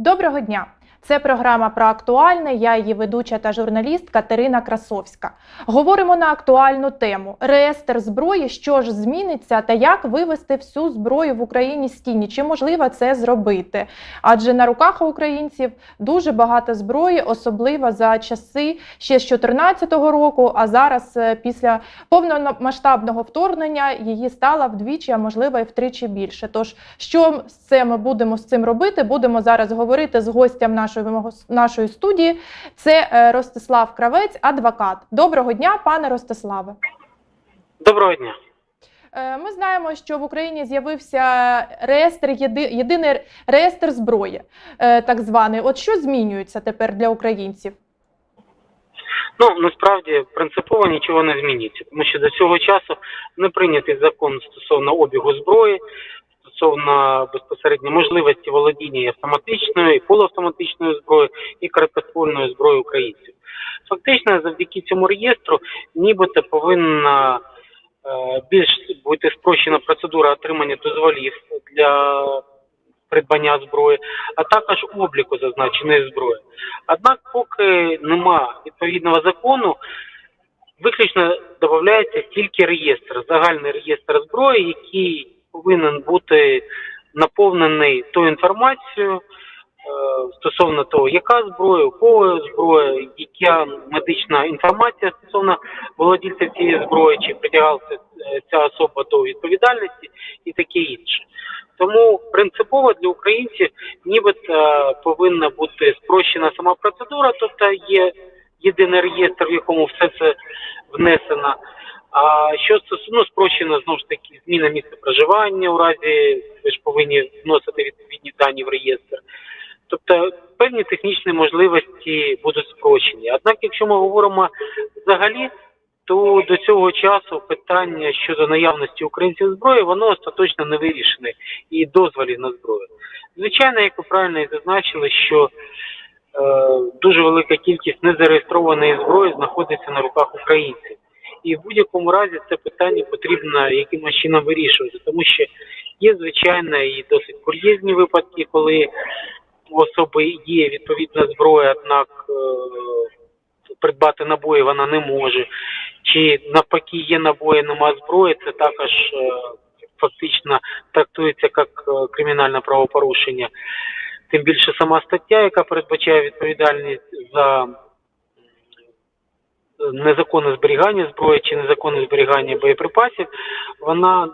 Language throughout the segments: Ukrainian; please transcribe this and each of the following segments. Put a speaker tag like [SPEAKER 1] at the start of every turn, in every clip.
[SPEAKER 1] Доброго дня! Це програма про актуальне. Я її ведуча та журналіст Катерина Красовська. Говоримо на актуальну тему: реєстр зброї, що ж зміниться, та як вивести всю зброю в Україні з тіні. Чи можливо це зробити? Адже на руках українців дуже багато зброї, особливо за часи ще з 2014 року. А зараз, е, після повномасштабного вторгнення, її стало вдвічі, а можливо і втричі більше. Тож, що це ми будемо з цим робити? Будемо зараз говорити з гостем нашої нашої студії. Це е, Ростислав Кравець, адвокат. Доброго дня, пане Ростиславе.
[SPEAKER 2] Доброго дня.
[SPEAKER 1] Е, Ми знаємо, що в Україні з'явився реєстр єди- єдиний реєстр зброї, е, так званий. От що змінюється тепер для українців?
[SPEAKER 2] Ну насправді принципово нічого не зміниться, тому що до цього часу не прийнятий закон стосовно обігу зброї, стосовно безпосередньо можливості володіння і автоматичною і полуавтоматичною зброєю і короткоствольною зброєю українців. Фактично, завдяки цьому реєстру, нібито повинна е, більш бути спрощена процедура отримання дозволів для придбання зброї, а також обліку зазначеної зброї. Однак, поки нема відповідного закону, виключно додається тільки реєстр, загальний реєстр зброї, який повинен бути наповнений тою інформацією е, стосовно того, яка зброя, у кого зброя, яка медична інформація стосовно володільця цієї зброї, чи притягалася е, ця особа до відповідальності і таке інше. Тому принципово для українців нібито повинна бути спрощена сама процедура, тобто є єдиний реєстр, в якому все це внесено. А що стосується ну, спрощено знову ж таки зміна місця проживання у разі ви ж повинні вносити відповідні дані в реєстр. Тобто певні технічні можливості будуть спрощені. Однак, якщо ми говоримо взагалі, то до цього часу питання щодо наявності українців зброї, воно остаточно не вирішене і дозволів на зброю. Звичайно, як ви правильно і зазначили, що е, дуже велика кількість незареєстрованої зброї знаходиться на руках українців. І в будь-якому разі це питання потрібно якимось чином вирішувати, тому що є звичайно і досить кур'єзні випадки, коли у особи є відповідна зброя, однак е, придбати набої вона не може. Чи навпаки є набої, нема зброї, це також е, фактично трактується як е, кримінальне правопорушення. Тим більше сама стаття, яка передбачає відповідальність за незаконне зберігання зброї чи незаконне зберігання боєприпасів, вона е,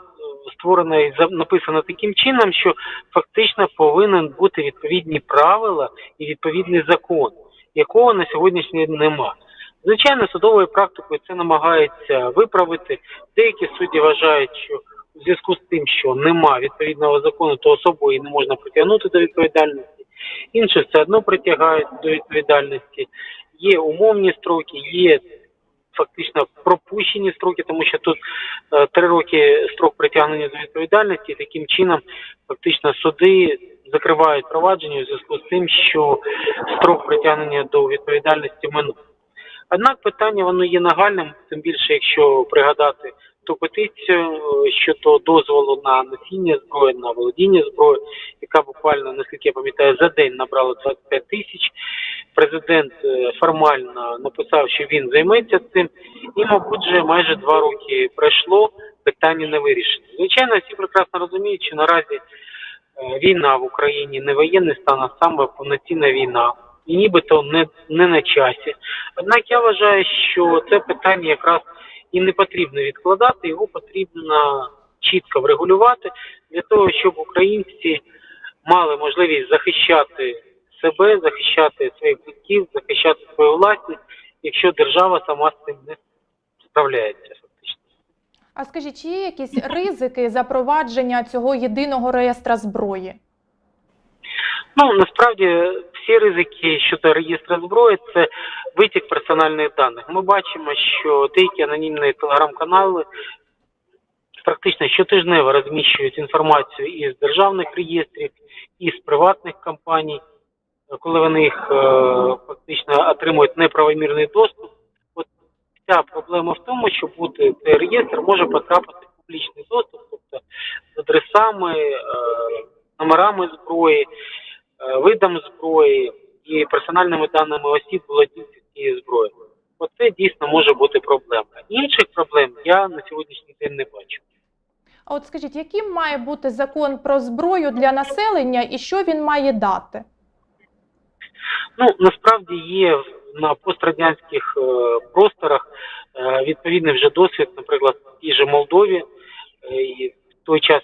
[SPEAKER 2] створена і написана таким чином, що фактично повинен бути відповідні правила і відповідний закон, якого на сьогоднішній день нема. Звичайно, судовою практикою це намагається виправити. Деякі судді вважають, що у зв'язку з тим, що нема відповідного закону, то особу і не можна притягнути до відповідальності. Інші все одно притягають до відповідальності. Є умовні строки, є фактично пропущені строки, тому що тут е, три роки строк притягнення до відповідальності. Таким чином, фактично, суди закривають провадження у зв'язку з тим, що строк притягнення до відповідальності минув. Однак питання воно є нагальним, тим більше, якщо пригадати ту петицію е, щодо дозволу на носіння зброї, на володіння зброєю, яка буквально, наскільки я пам'ятаю, за день набрала 25 тисяч. Президент е, формально написав, що він займеться цим, і, мабуть, вже майже два роки пройшло, питання не вирішено. Звичайно, всі прекрасно розуміють, що наразі е, війна в Україні не воєнний стан, а саме повноцінна війна. І нібито не, не на часі. Однак я вважаю, що це питання якраз і не потрібно відкладати, його потрібно чітко врегулювати для того, щоб українці мали можливість захищати себе, захищати своїх батьків, захищати свою власність, якщо держава сама з цим не справляється.
[SPEAKER 1] А скажіть, чи є якісь ризики запровадження цього єдиного реєстра зброї?
[SPEAKER 2] Ну насправді всі ризики щодо реєстру зброї це витік персональних даних. Ми бачимо, що деякі анонімні телеграм-канали практично щотижнево розміщують інформацію із державних реєстрів, із приватних компаній, коли вони їх е, фактично отримують неправомірний доступ. От ця проблема в тому, що бути цей реєстр може потрапити в публічний доступ, тобто з адресами, е, номерами зброї. Е, видам зброї і персональними даними осіб володільців цієї зброї. Оце дійсно може бути проблема. Інших проблем я на сьогоднішній день не бачу.
[SPEAKER 1] А от скажіть, яким має бути закон про зброю для населення і що він має дати?
[SPEAKER 2] Ну насправді є на пострадянських е, просторах е, відповідний вже досвід, наприклад, в тій же Молдові. Е, і в той час,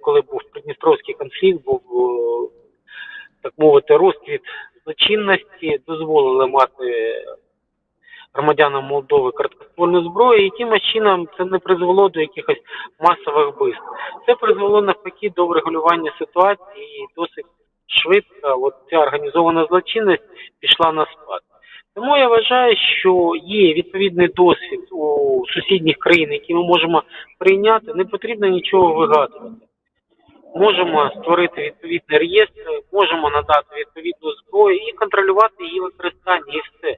[SPEAKER 2] коли був Придністровський конфлікт, був так мовити розквіт злочинності, дозволили мати громадянам Молдови короткоствольну зброю, і якимось чином це не призвело до якихось масових вбивств. Це призвело навпаки до врегулювання ситуації і досить швидко от ця організована злочинність пішла на спад. Тому я вважаю, що є відповідний досвід у сусідніх країн, які ми можемо прийняти. Не потрібно нічого вигадувати. Можемо створити відповідний реєстр, можемо надати відповідну зброю і контролювати її використання, і все.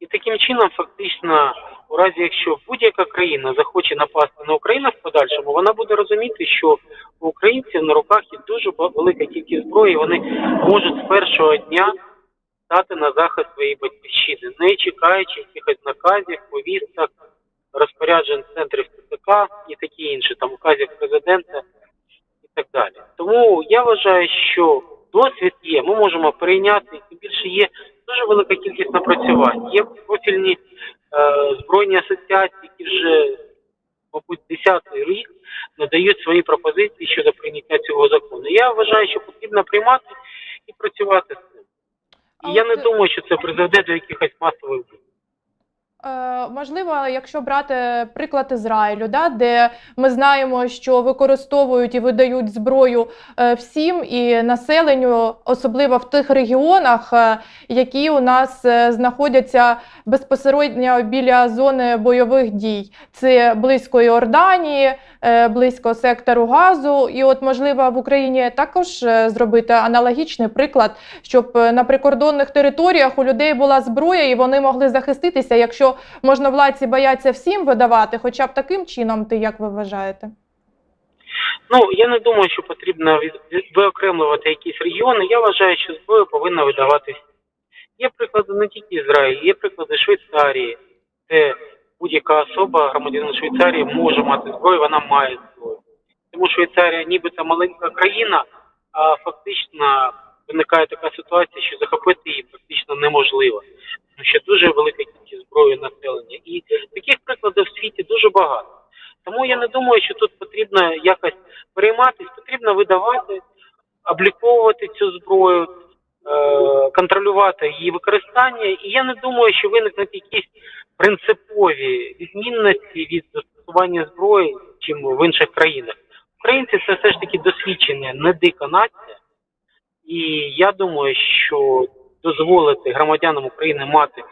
[SPEAKER 2] І таким чином, фактично, у разі якщо будь-яка країна захоче напасти на Україну в подальшому, вона буде розуміти, що у українців на руках є дуже велика кількість зброї, вони можуть з першого дня стати на захист своєї батьківщини, не чекаючи якихось наказів, повісток, розпоряджень центрів ТЦК і такі інші, там указів президента так далі. Тому я вважаю, що досвід є, ми можемо перейняти, і тим більше є дуже велика кількість напрацювань. Є профільні е, збройні асоціації, які вже, мабуть, десятий рік надають свої пропозиції щодо прийняття цього закону. Я вважаю, що потрібно приймати і працювати з цим. І я не
[SPEAKER 1] е,
[SPEAKER 2] думаю, що це призведе до якихось масових
[SPEAKER 1] можливо, якщо брати приклад Ізраїлю, да, де ми знаємо, що використовують і видають зброю е, всім і населенню, особливо в тих регіонах, е, які у нас е, знаходяться безпосередньо біля зони бойових дій. Це близько Іорданії, е, близько сектору газу. І, от, можливо, в Україні також е, зробити аналогічний приклад, щоб е, на прикордонних територіях у людей була зброя і вони могли захиститися, якщо можновладці бояться всім видавати, хоча б таким чином, ти як ви вважаєте?
[SPEAKER 2] Ну, я не думаю, що потрібно виокремлювати якісь регіони. Я вважаю, що зброю повинна видаватися. Є приклади не тільки Ізраїлю, є приклади Швейцарії, де будь-яка особа, громадянин Швейцарії, може мати зброю, вона має зброю. Тому Швейцарія нібито маленька країна, а фактично виникає така ситуація, що захопити її практично неможливо. Тому що дуже велика зброї населення. І таких прикладів в світі дуже багато. Тому я не думаю, що тут потрібно якось перейматись, потрібно видавати, обліковувати цю зброю, е, контролювати її використання. І я не думаю, що виникнуть якісь принципові відмінності від застосування зброї, чим в інших країнах. Українці це все ж таки досвідчення, не дика нація. І я думаю, що дозволити громадянам України мати,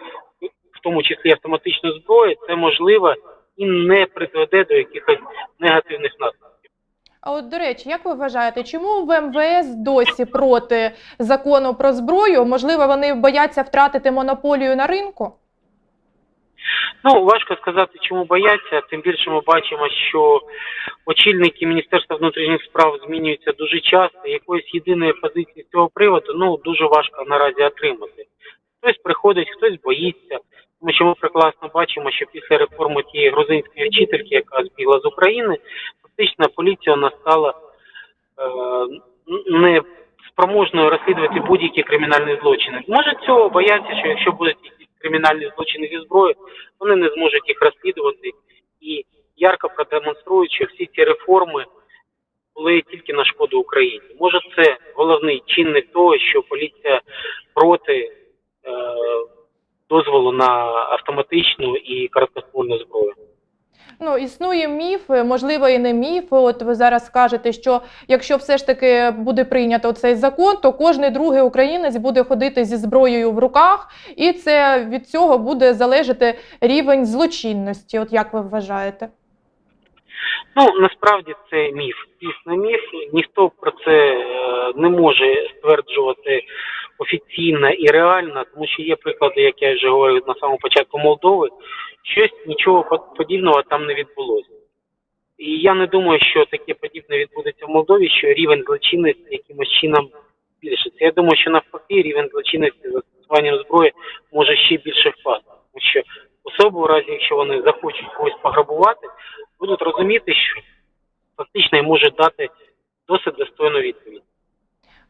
[SPEAKER 2] тому числі автоматичну зброю, це можливо і не призведе до якихось негативних наслідків.
[SPEAKER 1] А от до речі, як ви вважаєте, чому в МВС досі проти закону про зброю? Можливо, вони бояться втратити монополію на ринку?
[SPEAKER 2] Ну важко сказати, чому бояться. Тим більше ми бачимо, що очільники Міністерства внутрішніх справ змінюються дуже часто. Якоїсь єдиної позиції з цього приводу ну дуже важко наразі отримати. Хтось приходить, хтось боїться. Ми прекрасно бачимо, що після реформи тієї грузинської вчительки, яка збігла з України, фактично поліція вона стала е, не спроможною розслідувати будь-які кримінальні злочини. Може цього бояться, що якщо будуть якісь кримінальні злочини зі зброєю, вони не зможуть їх розслідувати і ярко продемонструють, що всі ці реформи були тільки на шкоду Україні. Може, це головний чинник того, що поліція проти е, дозволу на автоматичну і короткоствольну зброю.
[SPEAKER 1] Ну, існує міф, можливо, і не міф. От ви зараз скажете, що якщо все ж таки буде прийнято цей закон, то кожний другий українець буде ходити зі зброєю в руках, і це від цього буде залежати рівень злочинності. От як ви вважаєте?
[SPEAKER 2] Ну насправді це міф. Дійсно міф. Ніхто про це е, не може стверджувати офіційно і реально, тому що є приклади, як я вже говорив на самому початку Молдови, щось нічого по- подібного там не відбулося. І я не думаю, що таке подібне відбудеться в Молдові, що рівень злочинності якимось чином збільшиться. Я думаю, що навпаки рівень злочинності за застосуванням зброї може ще більше впасти. Тому що особи, у разі якщо вони захочуть когось пограбувати, будуть розуміти, що фактично їм можуть дати досить достойну відповідь.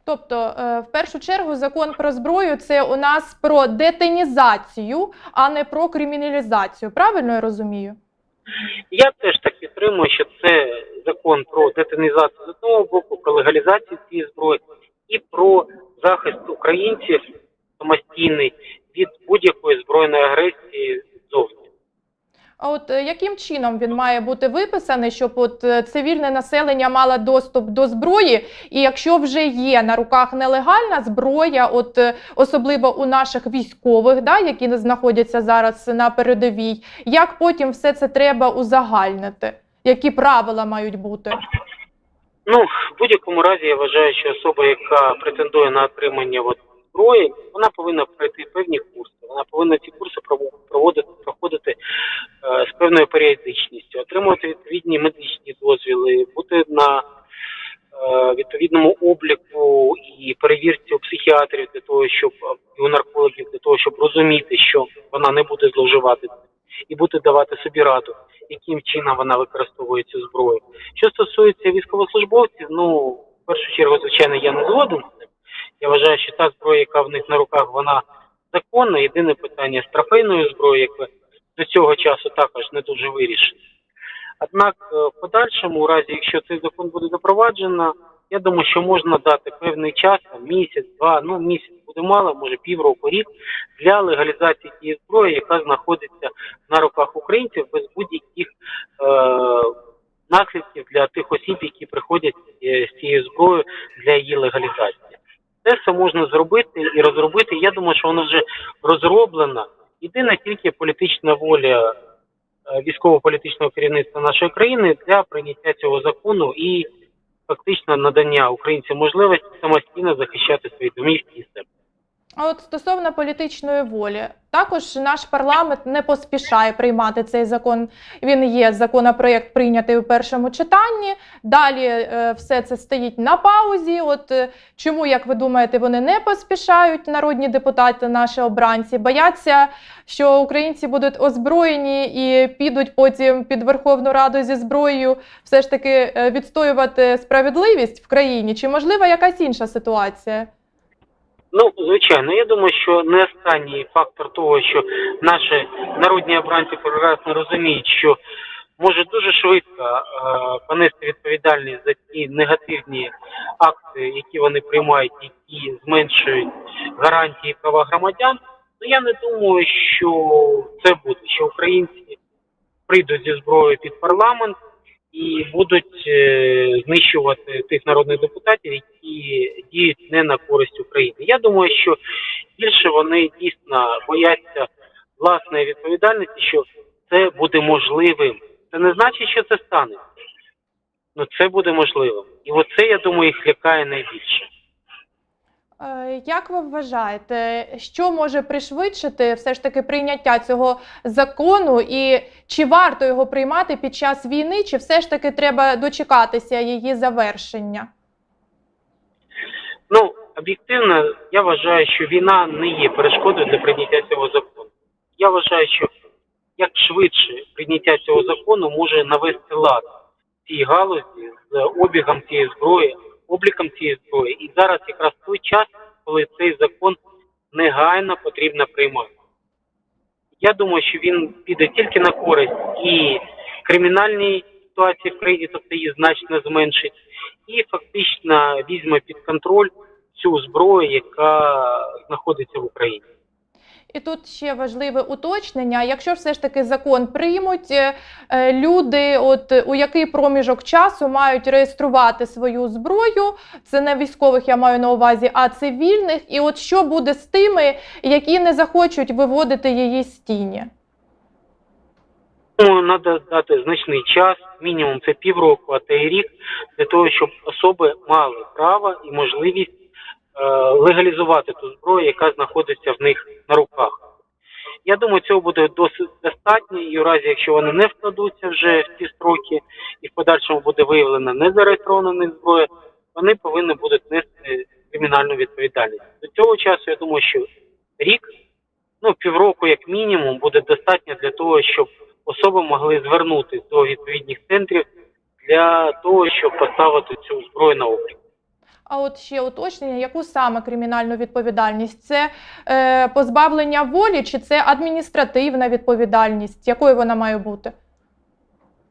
[SPEAKER 1] Тобто, е, в першу чергу, закон про зброю це у нас про детинізацію, а не про криміналізацію. Правильно я розумію?
[SPEAKER 2] Я теж так підтримую, що це закон про детонізацію з одного боку, про легалізацію цієї зброї і про захист українців самостійний від будь-якої збройної агресії.
[SPEAKER 1] А от е, яким чином він має бути виписаний, щоб от е, цивільне населення мало доступ до зброї, і якщо вже є на руках нелегальна зброя, от е, особливо у наших військових, да, які знаходяться зараз на передовій, як потім все це треба узагальнити? Які правила мають бути?
[SPEAKER 2] Ну, в будь-якому разі я вважаю, що особа, яка претендує на отримання от, зброї, вона повинна пройти певні курси. Вона повинна ці курси проводити, проходити певною періодичністю, отримувати відповідні медичні дозвіли, бути на е, відповідному обліку і перевірці у психіатрів для того, щоб і у наркологів для того, щоб розуміти, що вона не буде зловживати і буде давати собі раду, яким чином вона використовує цю зброю. Що стосується військовослужбовців, ну в першу чергу, звичайно, я не згоден з цим. Я вважаю, що та зброя, яка в них на руках, вона законна. Єдине питання з трофейною зброєю, яке до цього часу також не дуже вирішено. Однак, е, в подальшому, у разі, якщо цей закон буде запроваджено, я думаю, що можна дати певний час, там, місяць, два, ну місяць буде мало, може півроку, рік, для легалізації тієї зброї, яка знаходиться на руках українців без будь-яких е, наслідків для тих осіб, які приходять е, з цією зброєю для її легалізації. Це все можна зробити і розробити. Я думаю, що воно вже розроблено. Єдина тільки політична воля е, військово-політичного керівництва нашої країни для прийняття цього закону і фактично надання українцям можливості самостійно захищати свої домівки і себе.
[SPEAKER 1] А от стосовно політичної волі, також наш парламент не поспішає приймати цей закон. Він є законопроект прийнятий у першому читанні. Далі е, все це стоїть на паузі. От е, чому, як ви думаєте, вони не поспішають, народні депутати, наші обранці, бояться, що українці будуть озброєні і підуть потім під Верховну Раду зі зброєю, все ж таки е, відстоювати справедливість в країні? Чи можлива якась інша ситуація?
[SPEAKER 2] Ну, звичайно, я думаю, що не останній фактор того, що наші народні обранці прекрасно розуміють, що може дуже швидко е, понести відповідальність за ті негативні акти, які вони приймають, які зменшують гарантії права громадян. Ну я не думаю, що це буде, що українці прийдуть зі зброєю під парламент і будуть е, знищувати тих народних депутатів, які діють не на користь України. Я думаю, що більше вони дійсно бояться власної відповідальності, що це буде можливим. Це не значить, що це стане, але це буде можливим. І оце, я думаю, їх лякає найбільше.
[SPEAKER 1] Е, Як ви вважаєте, що може пришвидшити все ж таки прийняття цього закону, і чи варто його приймати під час війни, чи все ж таки треба дочекатися її завершення?
[SPEAKER 2] Ну, об'єктивно, я вважаю, що війна не є перешкодою для прийняття цього закону. Я вважаю, що як швидше прийняття цього закону може навести лад цій галузі з обігом цієї зброї, обліком цієї зброї. І зараз якраз той час, коли цей закон негайно потрібно приймати. Я думаю, що він піде тільки на користь і кримінальній ситуації в країні, тобто її значно зменшить, і фактично візьме під контроль цю зброю, яка знаходиться в Україні.
[SPEAKER 1] І тут ще важливе уточнення. Якщо все ж таки закон приймуть, е, е, люди, от е, у який проміжок часу мають реєструвати свою зброю, це не військових, я маю на увазі, а цивільних. І от що буде з тими, які не захочуть виводити її з тіні?
[SPEAKER 2] Тому треба дати значний час, мінімум це півроку, а то й рік, для того, щоб особи мали право і можливість легалізувати ту зброю, яка знаходиться в них на руках. Я думаю, цього буде досить достатньо, і у разі, якщо вони не вкладуться вже в ці строки, і в подальшому буде виявлена незареєстрована зброя, вони повинні будуть нести кримінальну відповідальність. До цього часу я думаю, що рік, ну півроку як мінімум, буде достатньо для того, щоб особи могли звернутися до відповідних центрів для того, щоб поставити цю зброю на облік.
[SPEAKER 1] А от ще уточнення, яку саме кримінальну відповідальність? Це е, позбавлення волі чи це адміністративна відповідальність? Якою вона має бути?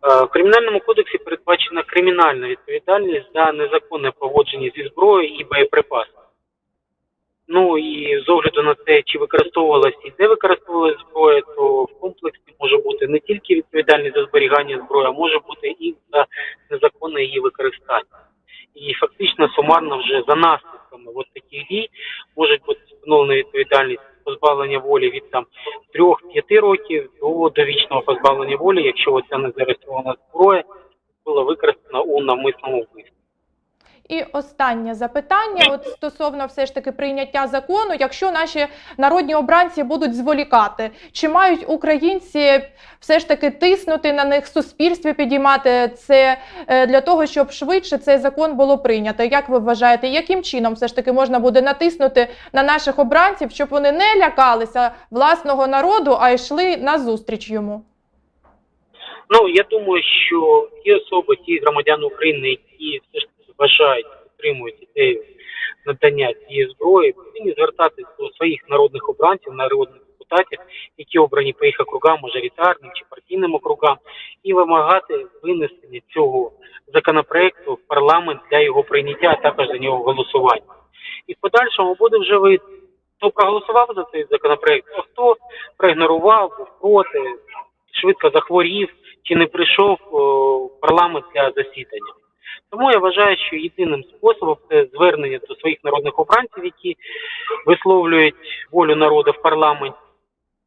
[SPEAKER 2] Е, В кримінальному кодексі передбачена кримінальна відповідальність за незаконне поводження зі зброєю і боєприпасами. Ну і з огляду на те, чи використовувалася і де використовувалася зброя, то в комплексі може бути не тільки відповідальність за зберігання зброї, а може бути і за незаконне її використання. І фактично сумарно вже за наслідками от таких дій можуть бути встановлена відповідальність позбавлення волі від там 3-5 років до довічного позбавлення волі, якщо оця незареєстрована зброя була використана у навмисному вбивстві.
[SPEAKER 1] І останнє запитання: от стосовно все ж таки прийняття закону, якщо наші народні обранці будуть зволікати, чи мають українці все ж таки тиснути на них суспільстві, підіймати це е, для того, щоб швидше цей закон було прийнято? Як ви вважаєте, яким чином все ж таки можна буде натиснути на наших обранців, щоб вони не лякалися власного народу, а йшли на зустріч йому?
[SPEAKER 2] Ну я думаю, що ті особи, ті громадяни України, які все ж таки вважають, підтримують ідею надання цієї зброї, повинні звертатись до своїх народних обранців, народних депутатів, які обрані по їх округам, мажоритарним чи партійним округам, і вимагати винесення цього законопроекту в парламент для його прийняття, а також за нього голосування. І в подальшому буде вже видно, хто проголосував за цей законопроект, а хто проігнорував, був проти, швидко захворів чи не прийшов о, парламент для засідання. Тому я вважаю, що єдиним способом це звернення до своїх народних обранців, які висловлюють волю народу в парламенті,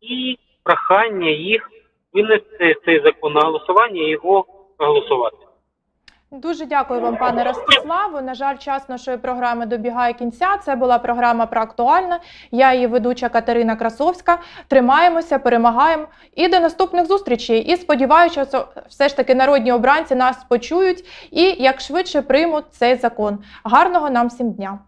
[SPEAKER 2] і прохання їх винести цей закон на голосування і його проголосувати.
[SPEAKER 1] Дуже дякую вам, пане Ростиславу. На жаль, час нашої програми добігає кінця. Це була програма про актуальне. Я її ведуча Катерина Красовська. Тримаємося, перемагаємо і до наступних зустрічей. І сподіваюся, що все ж таки народні обранці нас почують і як швидше приймуть цей закон. Гарного нам всім дня!